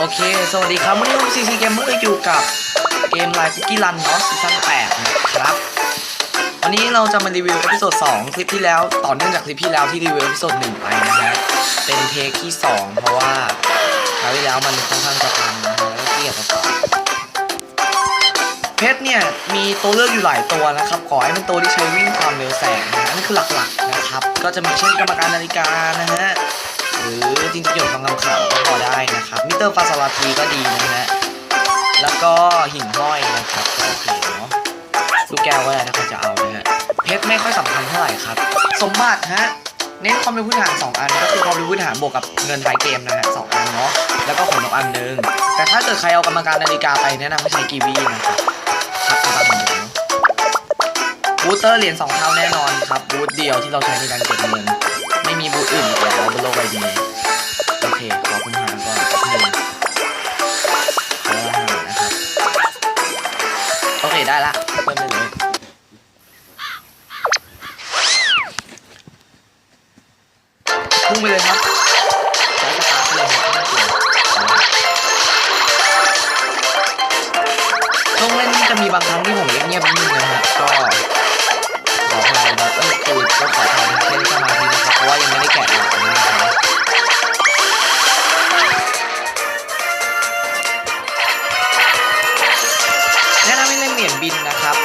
โอเค สวัสดีครับวันนี้ผมซีซีเกมเมอร์อยู่กับเกมไลน์คุกกี้รันเนาะซีซั่น8นะครับ วันนี้เราจะมารีวิวเอพิโซด2คลิปที่แล้วต่อเนื่องจากคลิปที่แล้วที่รีวิวเอพิโซด1ไปนะฮะ เป็นเทคที่2เพราะว่าคราวที่แล้วมันค่อนข้างจะพังนะฮะแล้วก็เกลียดต่อเพชรเนี่ยมีตัวเลือกอยู่หลายตัวนะครับขอให้เป็นตัวที่ใช้วิ่งความเร็วแสงนะฮะนั่นคือหลักๆนะครับ ก็จะมีเช่นกรรมการนาฬิกานะฮะ หรือจริงๆหยดทองคำขาวก็พอได้นะครับมิเตอร์ฟาสลาทีก็ดีนะฮะแล้วก็หิ่งห้อยนะครับก็โอเคเนาะลูกแก้วก็ได้ถ้าคุณจะเอานะฮะเพชรไม่ค่อยสำคัญเท่าไหร่ครับ สมบัติฮะเน้นความเร็วพื้นฐาน2อันก็คือความเร็วพื้นฐานบวกกับเงินท้ายเกมนะฮะสองอันเนาะแล้วก็ขนนกอันหนึ่งแต่ถ้าเกิดใครเอากรรมการนาฬิกาไปแนะนำให้ใช้กีวีนะครับครับตามเหมือนเดิมเนะบูสเตอร์เหรียญสองเท่าแน่นอนครับบูธเดียวที่เราใช้ในการเก็บเงิน ไม่มีบูอื่นอีกแล้วบนโลกใบนี้โอเคขอคุณหาก่อนหนึ่งขอหานะครับโอเคได้ละเพิ่มได้เลยพุ่งไปเลยครับใช้สตาร์ทเลยครับไม่ต้องกลัวงเล่นนี่จะมีบางครั้งที่ผมเงียบๆนิดนึงนะฮะก็ ขออภัยนะเออคือก็ขออภัยที่ใช้สมาธินะครับเพราะว่ายังไม่ได้แกะหลังนะครับแนะนำให้เล่นเหรียญบินนะครับ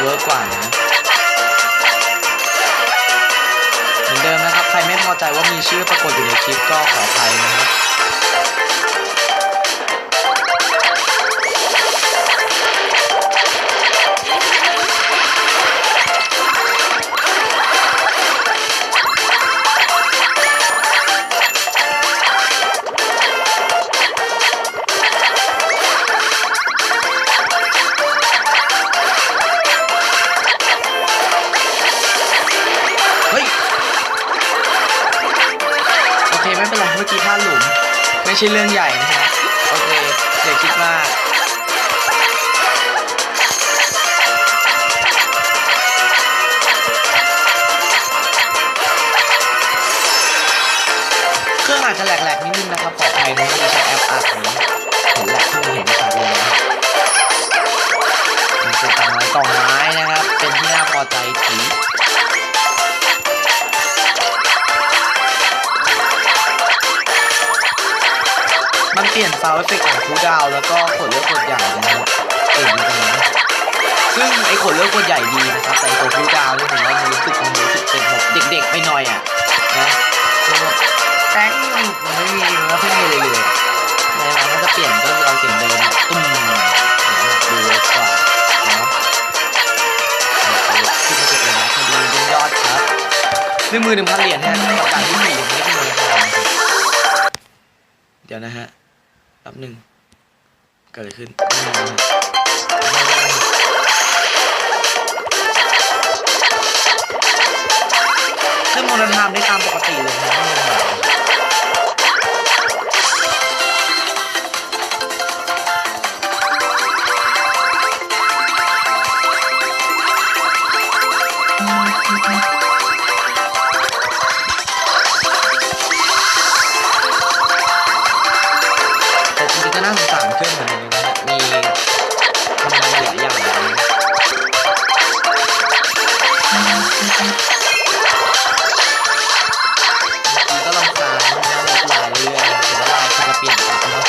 เวิร์กกว่านะเหมือนเดิมนะครับ ใครไม่พอใจว่ามีชื่อปรากฏอยู่ในคลิปก็ขออภัยนะครับ ใช่เรื่องใหญ่นะฮะโอเคอย่าคิดมากเครื่องอาจจะแหลกๆนิดนึงนะครับขออภัยนะที่ใช้แอปอัดนะเห็นแหลกที่เห็นชัดเลยนะครับมันคือกล่องไม้กล่องไม้นะครับ เป็นที่น่าพอใจถี ลี่ยนซาวด์เอฟเฟกต์ของคูดาว แล้วก็ขนเลือกขวดใหญ่นะครับเก่งดีจังเลยซึ่งไอ้ขนเลือกขวดใหญ่ดีนะครับแต่ตัวคูดาวน์นี่ผมว่ามันรู้สึกมันรู้สึกเป็นแบบเด็กๆไปหน่อยอะนะแบบแป้งมันไม่มีมันไม่ค่อยมีเลยเลยในนั้นถ้าจะเปลี่ยนก็เอาเสียงเดิมตุ้มดูเวิร์กกว่าเนาะโอเขึ้นมาเก็บเลยนะคดียิงยอดครับหนึ่งมือหนึ่งพันเหรียญฮะกับการที่สี่ผมไม่ได้ขึ้นมาเลยนะครับเดี๋ยวนะฮะ แป๊บหนึ่งเกิดอะไรขึ้นขึ้นม่ได้ซึ่งโมโนทามได้ตามปกติเลยนะ จริงๆก็น่าสงสารเพื่อนเหมือนกันนะฮะมีทำงานหลายอย่างเลยนะบางทีก็รำคาญนะลบลายเรื่อยๆแต่ว่าลายเขาจะเปลี่ยนกลับเนาะ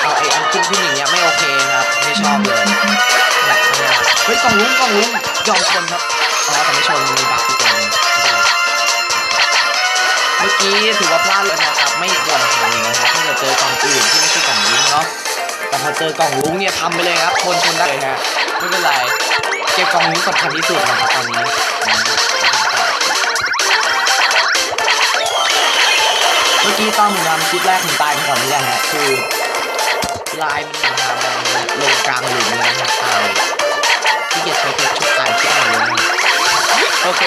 เอาไอ้อันขึ้นขึ้นอย่างเงี้ยไม่โอเคนะครับ ไม่ชอบเลยเนี่ยไม่เอาเฮ้ยกล่องลุ้งกล่องลุ้งยอมชนครับอ๋อแต่ไม่ชนมีบักที่ตัวนึงไม่เป็นไรเมื่อกี้ถือว่าพลาดเลยนะครับ ไม่ควรทำนะครับถ้าเกิดเจอกล่องอื่นที่ไม่ใช่กล่องลุ้งเนาะแต่พอเจอกล่องลุ้งเนี่ยทำไปเลยครับชนชนได้เลยฮะไม่เป็นไรเก็บกล่องลุ้งสำคัญที่สุดนะครับตอนนี้เมื่อกี้ตอนผมทำคลิปแรกผมตายไปก่อนนี่แหละฮะคือลายมันทำลงกลางหลุมเลยนะตายที่เกียจใช้เพชรชุดตายที่ไหนเลยโอเค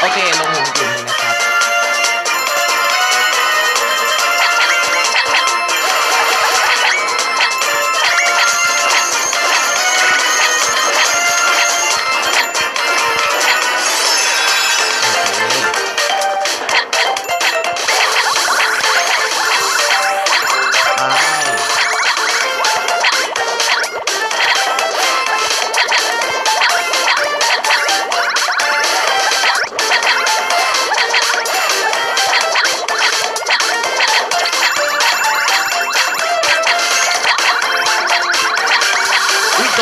โอเค ลงหลุมกลุ่มหนึงนะครับ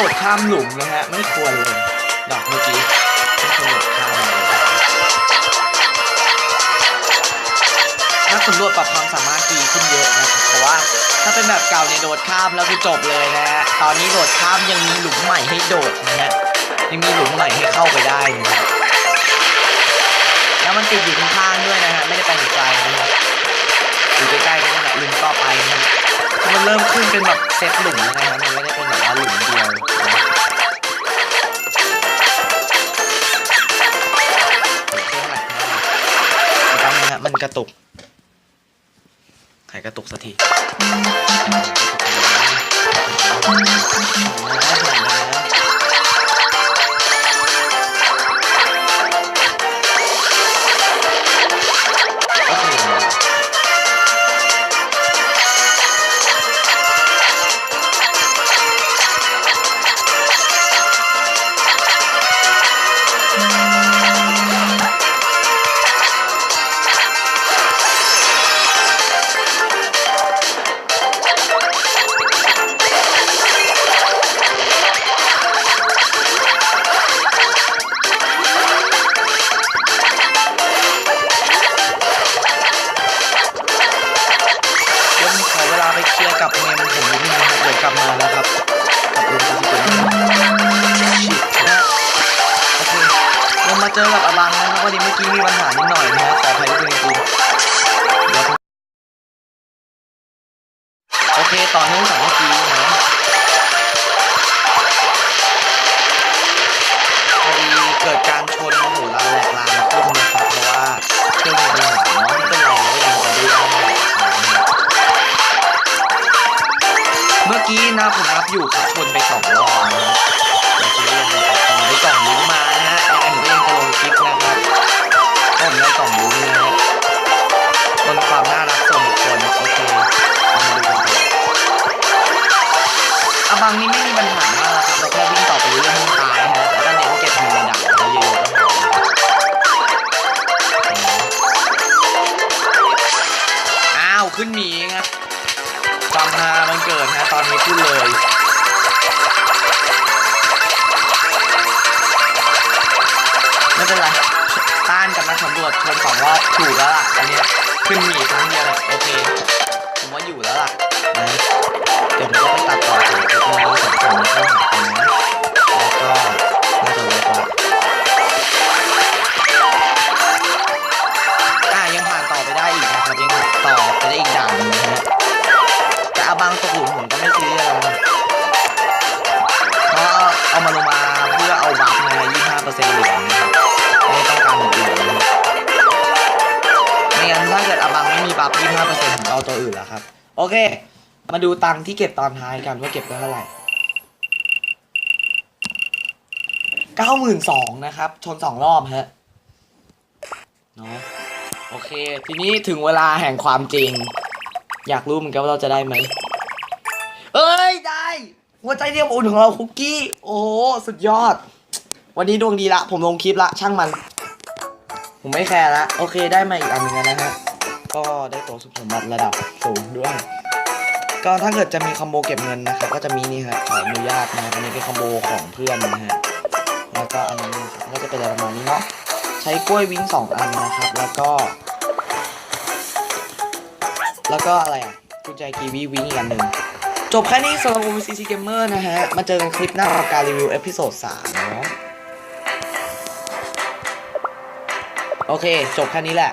ดดข้ามหลุมนะฮะ ไม่ควรเลยดอกเมื่อกี้ไม่ควรโดดข้ามเลยนักสำรวจปรับความสามารถดีขึ้นเยอะนะครับเพราะว่าถ้าเป็นแบบเก่าเนี่ยโดดข้ามแล้วคือจบเลยนะฮะ ตอนนี้โดดข้ามยังมีหลุมใหม่ให้โดดนะฮะ ยังมีหลุมใหม่ให้เข้าไปได้นะฮะแล้วมันติดอยู่ข้างๆด้วยนะฮะ ไม่ได้ไปไหนไกลนะครับอยู่ใกล้ๆกันนั่นแหละหลุมต่อไปนะฮะมันเริ่มขึ้นเป็นแบบเซตหลุมนะครับมันไม่ได้เป็นแบบว่า มันกระตุกใครกระตุกสักทีโเจอกับอบังนะครับวันนี้เมื่อกี้มีปัญหานิดหน่อยนะฮะขออภัยด้วยจริงๆเดี๋ยวโอเคต่อเนื่องจากเมื่อกี้นะพอดีเกิดการชนหมู่ลาแหลกลานขึ้นนะครับเพราะว่าเครื่องมีปัญหาเนาะไม่เป็นไรเราก็ยังจะดูได้เมื่อกี้นะผมนับอยู่ครับชนไปสองรอบนะฮะแนะครับเพราะผมได้กล่องลุ้นนะฮะบนความน่ารักส่วนบุคคลโอเคเรามาดูกันต่ออาบังนี่ไม่มีปัญหามากครับเราแค่วิ่งต่อไปเรื่อยๆให้ตายฮะแล้วก็เน้นเก็บเงินในด่านเราเยอะๆก็พออ้าวขึ้นหนีครับความฮามันเกิดนะตอนนี้ขึ้นเลย ไม่เป็นไร ต้านกับนักสำรวจชนสองรอบถูกแล้วล่ะ อันนี้ขึ้นหนีครั้งเดียวโอเค ผมว่าอยู่แล้วล่ะนะเดี๋ยวผมก็ไปตัดต่อถึงคลิปนี้สองคนนี้เข้าหากันนะแล้วก็น่าจะเวิร์กละอะยังผ่านต่อไปได้อีกนะครับยังต่อไปได้อีกด่านนึงนะฮะแต่อาบังตกหลุมผมก็ไม่ซีเรียสแล้ว 25%ผมเอาตัวอื่นแล้วครับ โอเค มาดูตังค์ที่เก็บตอนท้ายกันว่าเก็บได้เท่าไหร่92,000นะครับ ชนสองรอบฮะเนาะโอเค ทีนี้ถึงเวลาแห่งความจริง อยากรู้เหมือนกันว่าเราจะได้ไหมเอ้ย ได้ หัวใจเดียวอุ่นของเราคุกกี้ โอ้โห สุดยอด วันนี้ดวงดีละ ผมลงคลิปละ ช่างมัน ผมไม่แคร์ละ โอเค ได้มาอีกอันหนึงแล้วนะฮะ ก็ได้ตัวสุขสมบัติระดับสูงด้วย ก็ถ้าเกิดจะมีคอมโบเก็บเงินนะครับ ก็จะมีนี่ครับขออนุญาตนะครับอันนี้เป็นคอมโบของเพื่อนนะฮะแล้วก็อันนี้นะครับก็จะเป็นอะไรประมาณนี้เนาะใช้กล้วยวิ้งสองอันนะครับ แล้วก็ แล้วก็อะไรอะกุญแจกีวีวิงอีกอันหนึ่งจบแค่นี้สำหรับ OVCC Gamer นะฮะ มาเจอกันคลิปหน้ากับการรีวิวเอพิโซด3เนาะโอเค จบแค่นี้แหละ